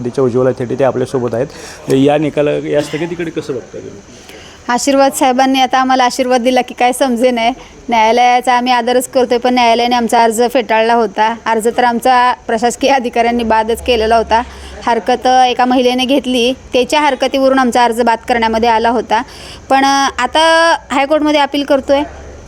राष्ट्रवादीच्या उज्ज्वला थेटे ते आपल्यासोबत आहेत. या निकाला या स्थगितीकडे कसं बघता तुम्ही? आशीर्वाद साहेबांनी आता आम्हाला आशीर्वाद दिला की काय समजे नाही. न्यायालयाचा आम्ही आदरच करतोय पण न्यायालयाने आमचा अर्ज फेटाळला होता. अर्ज तर आमचा प्रशासकीय अधिकाऱ्यांनी बादच केलेला होता. हरकत एका महिलेने घेतली. त्याच्या हरकतीवरून आमचा अर्ज बाद करण्यामध्ये आला होता. पण आता हायकोर्टमध्ये अपील करतो आहे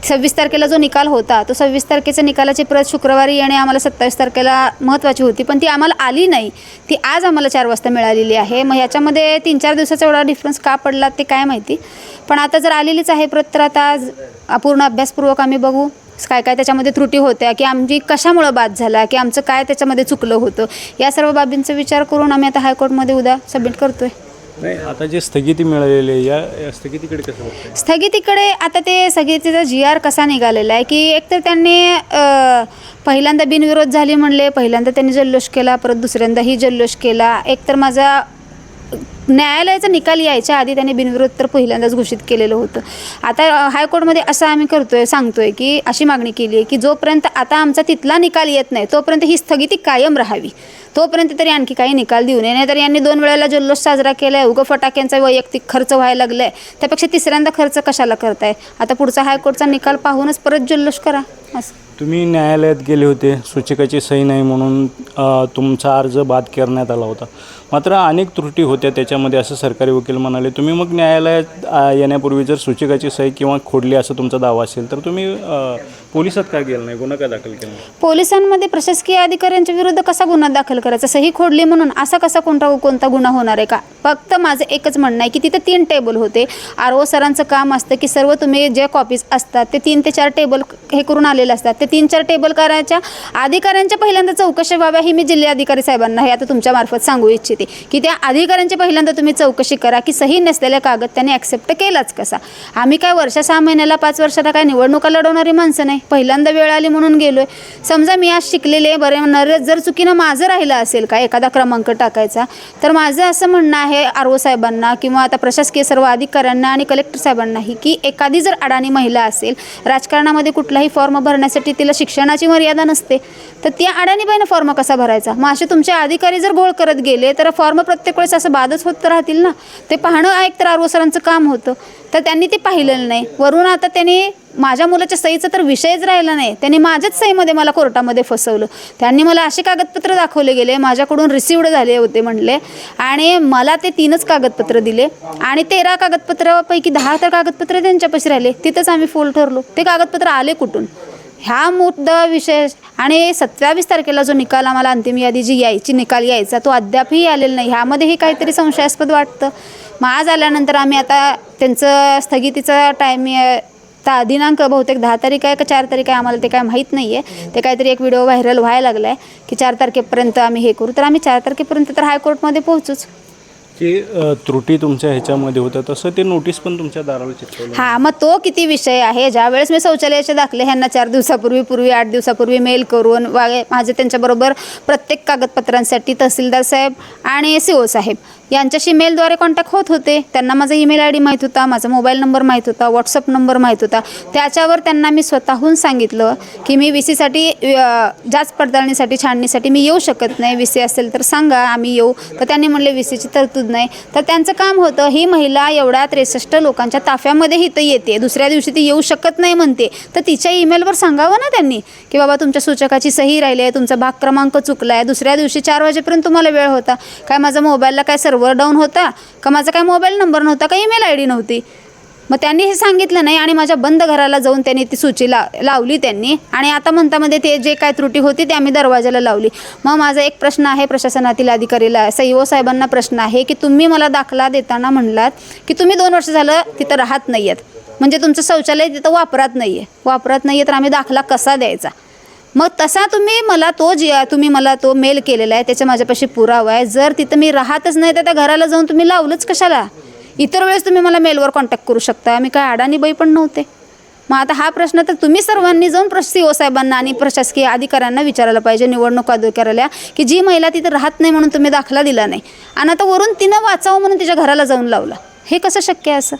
सव्वीस तारखेला जो निकाल होता तो सव्वीस तारखेच्या निकालाची प्रत शुक्रवारी येणे आम्हाला सत्तावीस तारखेला महत्त्वाची होती पण ती आम्हाला आली नाही. ती आज आम्हाला चार वाजता मिळालेली आहे. मग ह्याच्यामध्ये तीन चार दिवसाचा एवढा डिफरन्स का पडला ते काय माहिती. पण आता जर आलेलीच आहे प्रत तर आता आज पूर्ण अभ्यासपूर्वक आम्ही बघू काय काय त्याच्यामध्ये त्रुटी होत्या की आमची कशामुळं बाद झाला की आमचं काय त्याच्यामध्ये चुकलं होतं. या सर्व बाबींचा विचार करून आम्ही आता हायकोर्टमध्ये उद्या सबमिट करतो आहे नाही आता जे स्थगिती मिळालेली आहे या या स्थगितीकडे कसं बघताय? स्थगितीकडे आता ते स्थगितीचा जी आर कसा निघालेला आहे की एकतर त्यांनी अ, पहिल्यांदा बिनविरोध झाली म्हणले पहिल्यांदा त्यांनी जल्लोष केला परत दुसऱ्यांदाही जल्लोष केला. एकतर माझा न्यायालयाचा निकाल यायच्या आधी त्यांनी बिनविरोध तर पहिल्यांदाच घोषित केलेलं होतं. आता अ, हायकोर्टमध्ये असं आम्ही करतोय सांगतोय की अशी मागणी केली आहे की जोपर्यंत आता आमचा तिथला निकाल येत नाही तोपर्यंत ही स्थगिती कायम राहावी. तोपर्यंत तरी आणखी काही निकाल देऊ नये. नाहीतर यांनी दोन वेळेला जल्लोष साजरा केला आहे उगं फटाक्यांचा वैयक्तिक खर्च व्हायला लागलाय. त्यापेक्षा तिसऱ्यांदा खर्च कशाला करताय? आता पुढचा हायकोर्टचा निकाल पाहूनच परत जल्लोष करा. असं. तुम्ही न्यायालयात गेले होते. सूचकाची सही नाही म्हणून तुमचा अर्ज बाद करण्यात आला होता. मात्र अनेक त्रुटी होत्या त्याच्यामध्ये असं सरकारी वकील म्हणाले. तुम्ही मग न्यायालयात येण्यापूर्वी जर सूचकाची सही किंवा खोडली असं तुमचा दावा असेल तर तुम्ही पोलिसात का गेलं नाही? गुन्हा का दाखल केला नाही? पोलिसांमध्ये प्रशासकीय अधिकाऱ्यांच्या विरुद्ध कसा गुन्हा दाखल करायचा? सही खोडली म्हणून असा कसा कोणता कोणता गुन्हा होणार आहे का? फक्त माझं एकच म्हणणं आहे की तिथे तीन टेबल होते. आर ओ सरांचं काम असतं की सर्व तुम्ही जे कॉपीज असतात ते तीन ते चार टेबल हे करून आलेले असतात. ते तीन चार टेबल करायच्या अधिकाऱ्यांच्या पहिल्यांदा चौकशी व्हाव्या ही मी जिल्हाधिकारी साहेबांना हे आता तुमच्या मार्फत सांगू इच्छिते. की त्या अधिकाऱ्यांच्या पहिल्यांदा तुम्ही चौकशी करा की सही नसलेल्या कागद त्यांनी ॲक्सेप्ट केलाच कसा? आम्ही काय वर्ष सहा महिन्याला पाच वर्षाला काय निवडणुका लढवणारी माणसं नाही. पहिल्यांदा वेळ आली म्हणून गेलो आहे समजा मी आज शिकलेले बरे म्हणणारे जर चुकीनं माझं राहिलं असेल का एखादा क्रमांक टाकायचा तर माझं असं म्हणणं आहे आर ओ साहेबांना किंवा आता प्रशासकीय सर्व अधिकाऱ्यांना आणि कलेक्टर साहेबांनाही की एखादी जर अडाणी महिला असेल राजकारणामध्ये कुठलाही फॉर्म भरण्यासाठी तिला शिक्षणाची मर्यादा नसते तर त्या अडाणीबाईनं फॉर्म कसा भरायचा? मग असे तुमचे अधिकारी जर गोळ करत गेले तर फॉर्म प्रत्येक वेळेस असं बादच होत राहतील ना? ते पाहणं एक तर आर ओ सरांचं काम होतं. तर त्यांनी ते पाहिलेलं नाही. वरून आता त्यांनी माझ्या मुलाच्या सहीचा तर विषयच राहिला नाही. त्यांनी माझ्याच सहीमध्ये मला कोर्टामध्ये फसवलं. त्यांनी मला असे कागदपत्र दाखवले गेले. माझ्याकडून रिसिवड झाले होते म्हणले. आणि मला ते तीनच कागदपत्र दिले. आणि तेरा कागदपत्रापैकी दहा तर कागदपत्र त्यांच्यापाशी राहिले. तिथंच आम्ही फोल ठरलो. ते कागदपत्र आले कुठून? ह्या मुद्दा विषय आणि सत्तावीस तारखेला जो निकाल आम्हाला अंतिम यादी जी यायची निकाल यायचा तो अद्यापही आलेला नाही. ह्यामध्येही काहीतरी संशयास्पद वाटतं. मग आज आल्यानंतर आम्ही आता त्यांचं स्थगितीचा टाईम ता दिनांक बहुतेक दहा तारीख आहे का चार तारीख आहे आम्हाला ते काय माहीत नाही आहे ते काहीतरी एक व्हिडिओ व्हायरल व्हायला लागला आहे की चार तारखेपर्यंत आम्ही हे करू. तर आम्ही चार तारखेपर्यंत तर हायकोर्टमध्ये पोहोचूच. की त्रुटी तुमच्या ह्याच्यामध्ये होत्या तसं ते नोटीस पण तुमच्या दाराला चिटकवलं हा मग तो किती विषय आहे? ज्या वेळेस मी शौचालयाचे दाखले ह्यांना चार दिवसापूर्वी पूर्वी आठ दिवसापूर्वी मेल करून वागे माझे त्यांच्याबरोबर प्रत्येक कागदपत्रांसाठी तहसीलदार साहेब आणि सी ओ साहेब यांच्याशी मेलद्वारे कॉन्टॅक्ट होत होते. त्यांना माझा ईमेल आय डी माहीत होता माझा मोबाईल नंबर माहीत होता व्हॉट्सअप नंबर माहीत होता. त्याच्यावर त्यांना मी स्वतःहून सांगितलं की मी वी सीसाठी जाच पडताळणीसाठी छाननीसाठी मी येऊ शकत नाही. वी सी असेल तर सांगा आम्ही येऊ. तर त्यांनी म्हणले वी सीची तरतूद नाही. तर त्यांचं काम होतं ही महिला एवढ्या त्रेसष्ट लोकांच्या ताफ्यामध्ये इथं येते. दुसऱ्या दिवशी ती येऊ शकत नाही म्हणते. तर तिच्या ईमेलवर सांगावं ना त्यांनी की बाबा तुमच्या सूचकाची सही राहिली आहे तुमचा भाग क्रमांक चुकला आहे. दुसऱ्या दिवशी चार वाजेपर्यंत तुम्हाला वेळ होता. काय माझा मोबाईलला काय सर्व सर्व्हर डाऊन होता का माझा काय मोबाईल नंबर नव्हता का ईमेल आय डी नव्हती? मग त्यांनी हे सांगितलं नाही आणि माझ्या बंद घराला जाऊन त्यांनी ती सूची ला लावली त्यांनी. आणि आता म्हणतामध्ये ते जे काय त्रुटी होती ते आम्ही दरवाजाला लावली. मग माझा एक प्रश्न आहे प्रशासनातील अधिकारीला सईओ साहेबांना प्रश्न आहे की तुम्ही मला दाखला देताना म्हणलात की तुम्ही दोन वर्ष झालं तिथं राहत नाही आहेत म्हणजे तुमचं शौचालय तिथं वापरात नाही आहे वापरात नाही आहे तर आम्ही दाखला कसा द्यायचा? मग तसा तुम्ही मला तो जे तुम्ही मला तो मेल केलेला आहे त्याच्या माझ्यापाशी पुरावा आहे. जर तिथं मी राहतच नाही तर त्या घराला जाऊन तुम्ही लावलंच कशाला? इतर वेळेस तुम्ही मला मेलवर कॉन्टॅक्ट करू शकता. मी काय अडाणी बाई पण नव्हते. मग आता हा प्रश्न तर तुम्ही सर्वांनी जाऊन प्र सी ओ साहेबांना आणि प्रशासकीय अधिकाऱ्यांना विचारायला पाहिजे निवडणूक अधिकाऱ्याला की जी महिला तिथं राहत नाही म्हणून तुम्ही दाखला दिला नाही. आणि आता वरून तिनं वाचावं म्हणून तिच्या घराला जाऊन लावला. हे कसं शक्य आहे असं?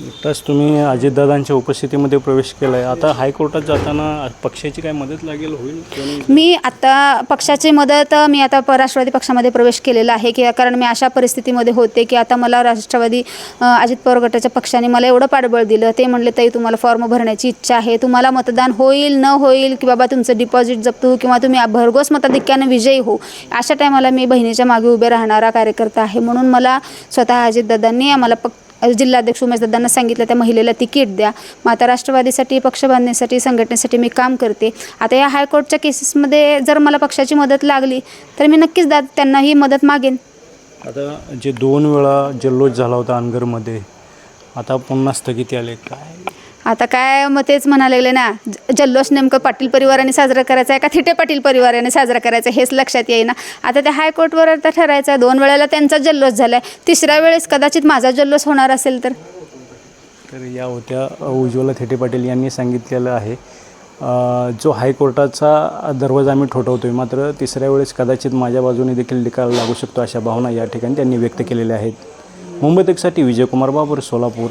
नुकताच तुम्ही अजितदादांच्या उपस्थितीमध्ये प्रवेश केला आहे आता हायकोर्टात जाताना पक्षाची काय मदत लागेल होईल कोणी? मी आता पक्षाची मदत मी आता प- राष्ट्रवादी पक्षामध्ये प्रवेश केलेला आहे की कारण मी अशा परिस्थितीमध्ये होते की आता मला राष्ट्रवादी अ, अजित पवार गटाच्या पक्षाने मला एवढं पाठबळ दिलं. ते म्हणले ताई तुम्हाला फॉर्म भरण्याची इच्छा आहे. तुम्हाला मतदान होईल न होईल की बाबा तुमचं डिपॉझिट जप्त हो किंवा तुम्ही भरघोस मताधिक्यानं विजयी हो. अशा टायमाला मी बहिणीच्या मागे उभे राहणारा कार्यकर्ता आहे. म्हणून मला स्वतः अजितदादांनी आम्हाला पक जिल्हाध्यक्ष उमेशदादांना सांगितलं त्या महिलेला तिकीट द्या. मग आता राष्ट्रवादीसाठी पक्ष बांधण्यासाठी संघटनेसाठी मी काम करते. आता या हायकोर्टच्या केसेसमध्ये जर मला पक्षाची मदत लागली तर मी नक्कीच दा त्यांना ही मदत मागेन. आता जे दोन वेळा जल्लोष झाला होता अनगरमध्ये आता पुन्हा स्थगिती आले काय? आता काय मग तेच म्हणायला लागले ना ज- जल्लोष नेमकं पाटील परिवाराने साजरा करायचा आहे का थिटे पाटील परिवाराने साजरा करायचा आहे हेच लक्षात येईना. आता त्या हायकोर्टवर आता ठरायचं आहे दोन वेळेला त्यांचा जल्लोष झाला आहे तिसऱ्या वेळेस कदाचित माझा जल्लोष होणार असेल तर? तर या होत्या अ, उज्ज्वला थेटे पाटील यांनी सांगितलेलं आहे. अ, जो हायकोर्टाचा दरवाजा आम्ही ठोठवतोय मात्र तिसऱ्या वेळेस कदाचित माझ्या बाजूने देखील निकाल लागू शकतो अशा भावना या ठिकाणी त्यांनी व्यक्त केलेल्या आहेत. मुंबई तकसाठी विजयकुमार बाबर सोलापूर.